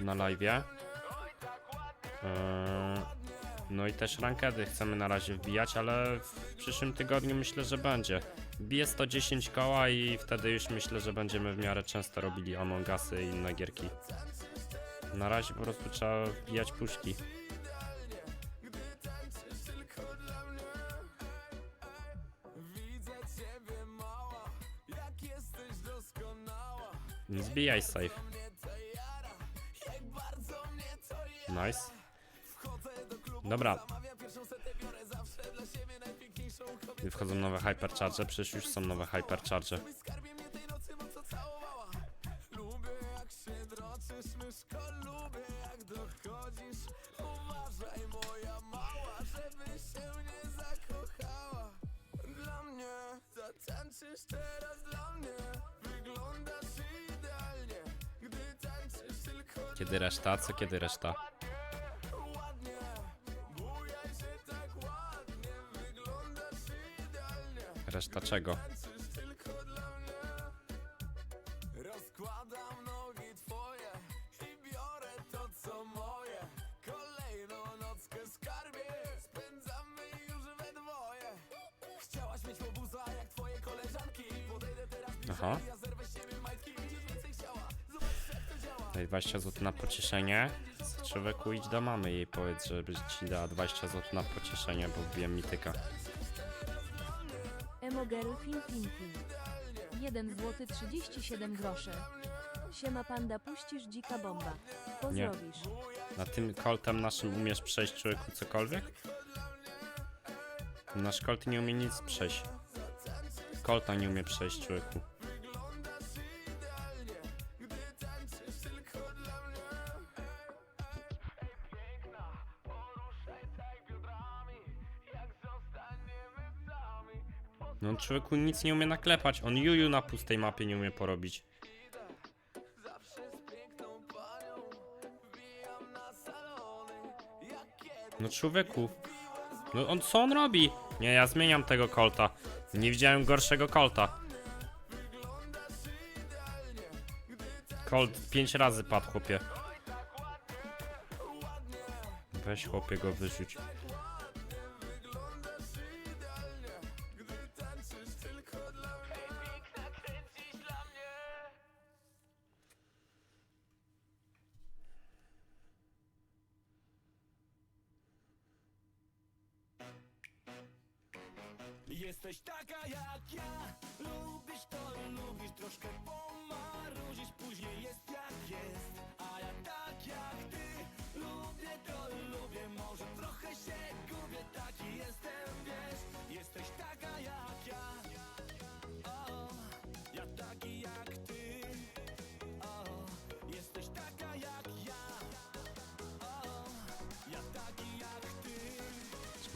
na live'ie. Eee, No i też rankedy chcemy na razie wbijać, ale w przyszłym tygodniu myślę, że będzie. Bije 110 koła i wtedy już myślę, że będziemy w miarę często robili Among Usy i inne gierki. Na razie po prostu trzeba wbijać puszki. Zbijaj safe. Nice. Dobra. I wchodzą nowe hypercharge, przecież już są nowe hypercharge. Zatańczysz teraz dla mnie Wyglądasz idealnie Gdy tańczysz tylko Kiedy reszta? Co kiedy reszta? Reszta czego? Rozkładam nogi twoje I biorę to co moje Kolejną nockę skarbie Spędzamy już we dwoje Chciałaś mieć łobuza jak twoje koleżanki Podejdę teraz Aha. ja zerwę z siebie majtki więcej chciała Zobacz jak to działa Daj 20 zł na pocieszenie. Człowieku idź do mamy i powiedz, żeby ci dała 20 zł na pocieszenie, bo wbiłem mityka. Emogeru Fin Fin Fin. 1 zł 37 groszy. Siema panda puścisz dzika bomba. Pozdrowisz. Na tym koltem naszym umiesz przejść człowieku cokolwiek? Nasz kolt nie umie nic przejść. Kolta nie umie przejść człowieku. No on człowieku nic nie umie naklepać. On juju na pustej mapie nie umie porobić. No człowieku. No on co on robi? Nie, ja zmieniam tego kolta. Nie widziałem gorszego kolta. Colt pięć razy padł, chłopie. Weź chłopie go wyrzuć. Jesteś taka jak ja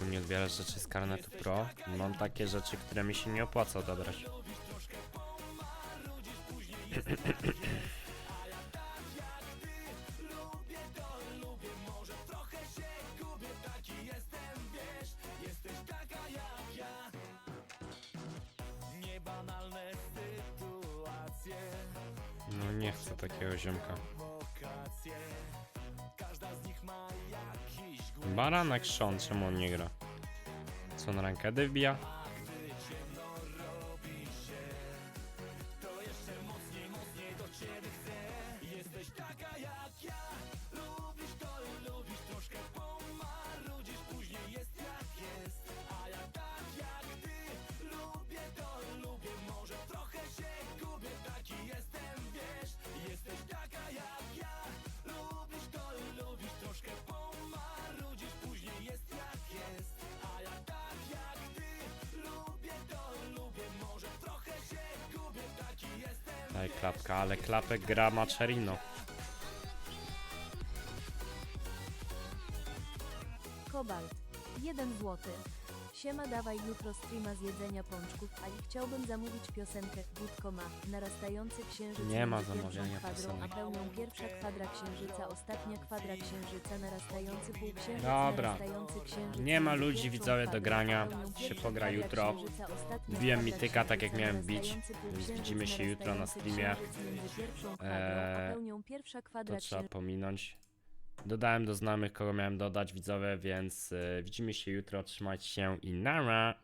Wspólnie odbierasz rzeczy z karnetu pro. Mam takie rzeczy, które mi się nie opłaca odebrać. No nie chcę takiego ziomka. Baranek Sean, czemu on nie gra? Co na rankedy? Daj klapka, ale klapek gra Macherino. Kobalt. 1 zł. Siema dawaj jutro streama z jedzenia pączków, a i chciałbym zamówić piosenkę Budko ma, narastający księżyc Nie ma między pierwszą zamawiania kwadrą, piosenek. a pełnią pierwsza kwadra księżyca, ostatnia kwadra księżyca, narastający półksiężyc, Dobra. narastający księżyc Nie ma między ludzi, pierwszą widzowie, do kwadrą, grania. a Się pierwsza pogra kwadra jutro. księżyca, ostatnia Wbiłem mi kwadra tyka, tak jak księżyca, miałem bić, narastający półksiężyc, widzimy się jutro na narastający streamie. księżyc między pierwszą kwadrą, a Eee, pełnią pierwsza kwadra To trzeba księżyca. pominąć. Dodałem do znajomych, kogo miałem dodać, widzowie, więc y, widzimy się jutro. Trzymajcie się i nara!